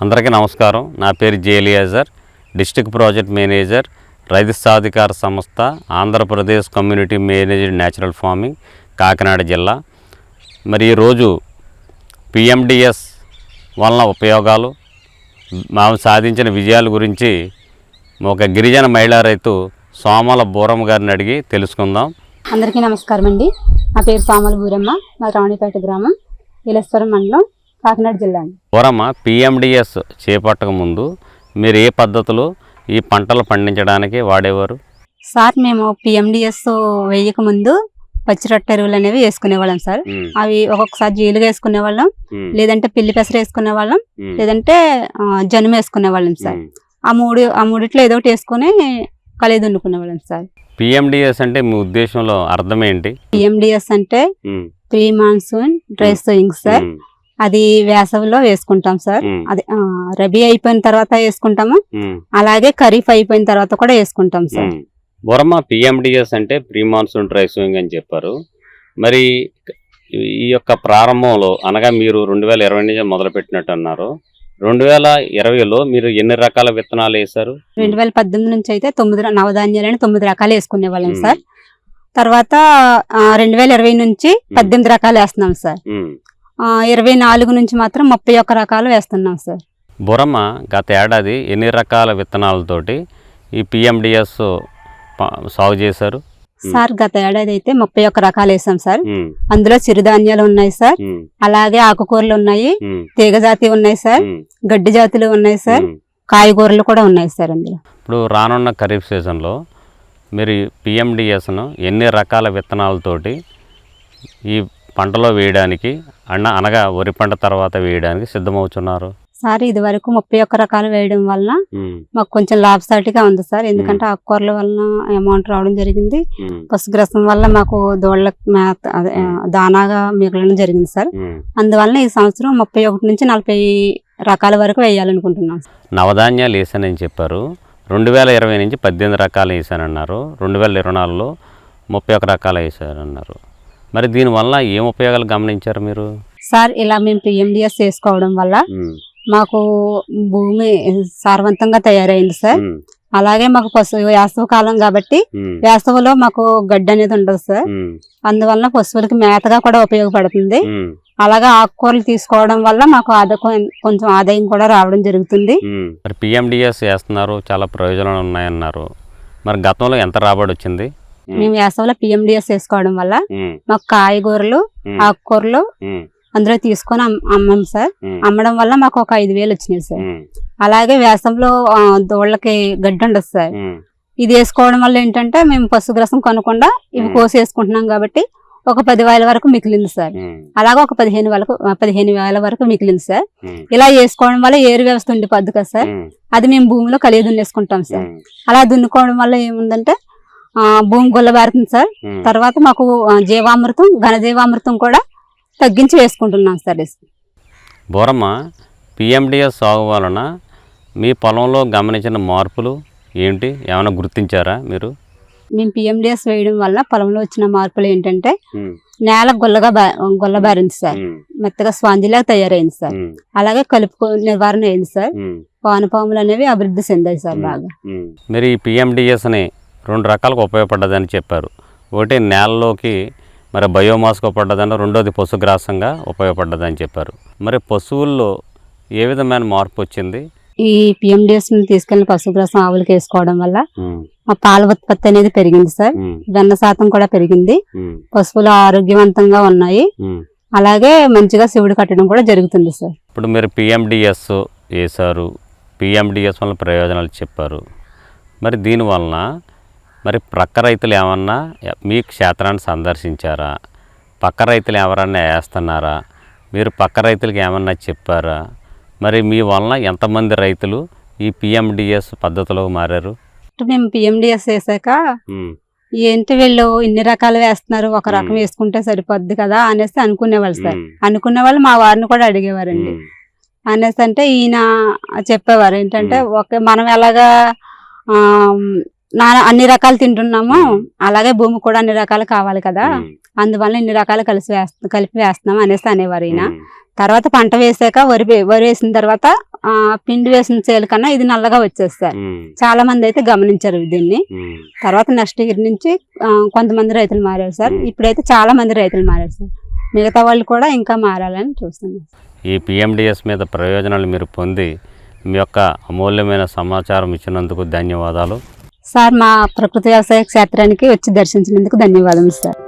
అందరికీ నమస్కారం. నా పేరు జేలియాజర్ డిస్టిక్ ప్రాజెక్ట్ మేనేజర్ రైతు సాధికార సంస్థ Andhra Pradesh community managed natural farming Kakinada జిల్లా. మరి ఈరోజు పిఎండిఎస్ వలన ఉపయోగాలు మేము సాధించిన విజయాల గురించి ఒక గిరిజన మహిళా రైతు సోమల బూరమ్మ గారిని అడిగి తెలుసుకుందాం. అందరికీ నమస్కారం అండి నా పేరు సోమల బూరమ్మ మా రావణిపేట గ్రామం ఇలేశ్వరం మండలం. కాకినాడ జిల్లా అండి బూరమ్మ పిఎండిఎస్ చేపట్టక ముందు మీరు ఏ పద్ధతులు ఈ పంటలు పండించడానికి వాడేవారు? సార్ మేము పిఎండిఎస్ వేయక ముందు పచ్చిరొట్ట ఎరువులు అనేవి వేసుకునేవాళ్ళం సార్. అవి ఒక్కొక్కసారి జీలుగా వేసుకునేవాళ్ళం ఉమ్, లేదంటే పిల్లి పెసర వేసుకునేవాళ్ళం ఉమ్, లేదంటే జనుము వేసుకునేవాళ్ళం సార్. ఆ మూడు ఆ మూడిట్లో ఏదో ఒకటి వేసుకుని కలిగి దున్నుకునేవాళ్ళం సార్. పిఎండిఎస్ అంటే మీ ఉద్దేశంలో అర్థం ఏంటి? పిఎండిఎస్ అంటే pre monsoon dry sowing sir. అది వేసవిలో వేసుకుంటాం సార్. అది రబీ అయిపోయిన తర్వాత వేసుకుంటాము. అలాగే ఖరీఫ్ అయిపోయిన తర్వాత కూడా వేసుకుంటాం సార్. బొరమ పిఎండిఎస్ అంటే ప్రీ మాన్సూన్ డ్రై సోయింగ్ అని చెప్పారు. మరి ఈ యొక్క ప్రారంభంలో అనగా మీరు రెండు వేల ఇరవై నుంచి మొదలుపెట్టినట్టు అన్నారు. రెండు వేల ఇరవైలో మీరు ఎన్ని రకాల విత్తనాలు వేశారు? రెండు వేల పద్దెనిమిది నుంచి అయితే తొమ్మిది నవధాన్యాలని తొమ్మిది రకాలు వేసుకునే వాళ్ళం సార్. తర్వాత రెండు వేల ఇరవై నుంచి పద్దెనిమిది రకాలు వేస్తున్నాం సార్. ఇరవై నాలుగు నుంచి మాత్రం ముప్పై ఒక్క రకాలు వేస్తున్నాం సార్. బురమ గత ఏడాది ఎన్ని రకాల విత్తనాలతోటి ఈ పిఎండిఎస్ సాగు చేశారు. సార్ గత ఏడాది అయితే ముప్పై ఒక్క రకాలు వేసాం సార్. అందులో చిరుధాన్యాలు ఉన్నాయి సార్. అలాగే ఆకుకూరలు ఉన్నాయి. ఉమ్, తీగ జాతి ఉన్నాయి సార్. గడ్డి జాతులు ఉన్నాయి సార్. కాయగూరలు కూడా ఉన్నాయి సార్ అందులో ఇప్పుడు రానున్న ఖరీఫ్ సీజన్లో మీరు పిఎండిఎస్ను ఎన్ని రకాల విత్తనాలతోటి ఈ పంటలో వేయడానికి అన్న అనగా వరి పంట తర్వాత వేయడానికి సిద్ధమవుతున్నారు సార్ ఇది వరకు ముప్పై ఒక్క రకాలు వేయడం వలన ఉమ్, మాకు కొంచెం లాభసాటిగా ఉంది సార్. ఎందుకంటే ఆకుకూరల వలన అమౌంట్ రావడం జరిగింది. ఉమ్, పశుగ్రస్తం వల్ల మాకు దోళ్ళ మేత దానాగా మిగలడం జరిగింది సార్. ఉమ్. అందువలన ఈ సంవత్సరం ముప్పై ఒకటి నుంచి నలభై రకాల వరకు వేయాలనుకుంటున్నాం. నవధాన్యాలు వేసానని చెప్పారు. రెండు వేల ఇరవై నుంచి పద్దెనిమిది రకాలు వేసానన్నారు. రెండు వేల ఇరవై నాలుగులో ముప్పై ఒక రకాలు వేసారన్నారు మరి దీనివల్ల ఏం ఉపయోగాలు గమనించారు మీరు? సార్ ఇలా మేము పిఎండిఎస్ చేసుకోవడం వల్ల మాకు భూమి సారవంతంగా తయారైంది సార్. అలాగే మాకు పశు వేసవి కాలం కాబట్టి వేసవిలో మాకు గడ్డి అనేది ఉండదు సార్. ఉమ్, అందువలన పశువులకి మేతగా కూడా ఉపయోగపడుతుంది. అలాగే ఆకుకూరలు తీసుకోవడం వల్ల మాకు కొంచెం ఆదాయం కూడా రావడం జరుగుతుంది. మరి పిఎండిఎస్ వేస్తున్నారు చాలా ప్రయోజనాలు ఉన్నాయన్నారు. మరి గతంలో ఎంత రాబడి వచ్చింది? మేము వేసవిలో పిఎండిఎస్ వేసుకోవడం వల్ల మాకు కాయగూరలు ఆకుకూరలు అందులో తీసుకొని అమ్- అమ్మాం సార్. అమ్మడం వల్ల మాకు ఒక ఐదు వేలు వచ్చినాయి సార్. అలాగే వేసంలో దోళ్ళకి గడ్డి ఉండదు సార్. ఇది వేసుకోవడం వల్ల ఏంటంటే మేము పశుగ్రసం కొనకుండా ఇవి. కోసి వేసుకుంటున్నాం కాబట్టి ఒక పది వేల వరకు మిగిలింది సార్. అలాగే ఒక పదిహేను వేలకు పదిహేను వేల వరకు మిగిలింది సార్. ఇలా వేసుకోవడం వల్ల ఏరు వ్యవస్థ ఉండిపోద్ది కదా సార్. అది మేము భూమిలో కలిగి దున్నేసుకుంటాం సార్. అలా దున్నుకోవడం వల్ల ఏముందంటే భూమి గుల్లబారుతుంది సార్. తర్వాత మాకు జీవామృతం ఘనజీవామృతం కూడా తగ్గించి వేసుకుంటున్నాం సార్ బోరమ్మ పిఎండిఎస్ సాగు వలన మీ పొలంలో గమనించిన మార్పులు ఏంటి? ఏమైనా గుర్తించారా మీరు? మేము పిఎండిఎస్ వేయడం వల్ల పొలంలో వచ్చిన మార్పులు ఏంటంటే నేల గుల్లగా గుల్లబారింది సార్. మెత్తగా స్పాంజిలాగా తయారైంది సార్. అలాగే కలుపు నివారణ అయింది సార్. పానుపాములు అనేవి అభివృద్ధి చెందాయి సార్ బాగా. మీరు ఈ పిఎండిఎస్ని రెండు రకాలుగా ఉపయోగపడ్డదని చెప్పారు. ఒకటి నేలలోకి మరి బయోమాస్గా పడ్డదని రెండోది పశుగ్రాసంగా ఉపయోగపడ్డదని చెప్పారు. మరి పశువుల్లో ఏ విధమైన మార్పు వచ్చింది? ఈ పిఎండిఎస్ తీసుకెళ్ళిన పశుగ్రాసం ఆవులకి వేసుకోవడం వల్ల పాల ఉత్పత్తి అనేది పెరిగింది సార్. వెన్న శాతం కూడా పెరిగింది. పశువులు ఆరోగ్యవంతంగా ఉన్నాయి. అలాగే మంచిగా శివుడు కట్టడం కూడా జరుగుతుంది సార్. ఇప్పుడు మీరు పిఎండిఎస్ వేశారు. పిఎండిఎస్ వల్ల ప్రయోజనాలు చెప్పారు. మరి దీనివలన మరి ప్రక్క రైతులు ఏమన్నా మీ క్షేత్రాన్ని సందర్శించారా? పక్క రైతులు ఎవరన్నా వేస్తున్నారా? మీరు పక్క రైతులకి ఏమన్నా చెప్పారా? మరి మీ వలన ఎంతమంది రైతులు ఈ పిఎండిఎస్ పద్ధతిలో మారారు? మేము పిఎండిఎస్ వేసాక ఏంటి వీళ్ళు ఇన్ని రకాలు వేస్తున్నారు ఒక రకం. వేసుకుంటే సరిపోద్ది కదా అనేసి అనుకునేవాళ్ళు సార్. అనుకునే వాళ్ళు మా వారిని కూడా అడిగేవారండి. అనేసి అంటే ఈయన చెప్పేవారు. ఏంటంటే ఒక మనం ఎలాగా ఆ, నా అన్ని రకాలు తింటున్నాము. అలాగే భూమి కూడా అన్ని రకాలు కావాలి కదా. అందువల్ల ఇన్ని రకాలు కలిసి వేస్త కలిపి వేస్తున్నాం అనేసి అనేవారు ఈయన. తర్వాత పంట వేసాక వరి వరి వేసిన తర్వాత ఆ పిండి వేసిన చేలు కన్నా ఇది నల్లగా వచ్చేస్తారు చాలా మంది అయితే గమనించారు దీన్ని. తర్వాత నెక్స్ట్ ఇయర్ నుంచి కొంతమంది రైతులు మారారు సార్. ఇప్పుడైతే చాలా మంది రైతులు మారారు సార్. మిగతా వాళ్ళు కూడా ఇంకా మారాలని చూస్తున్నాం ఈ పిఎండిఎస్ మీద ప్రయోజనాలు మీరు పొంది మీ యొక్క అమూల్యమైన సమాచారం ఇచ్చినందుకు ధన్యవాదాలు. సార్ మా ప్రకృతి వ్యవసాయ క్షేత్రానికి వచ్చి దర్శించినందుకు ధన్యవాదం సార్.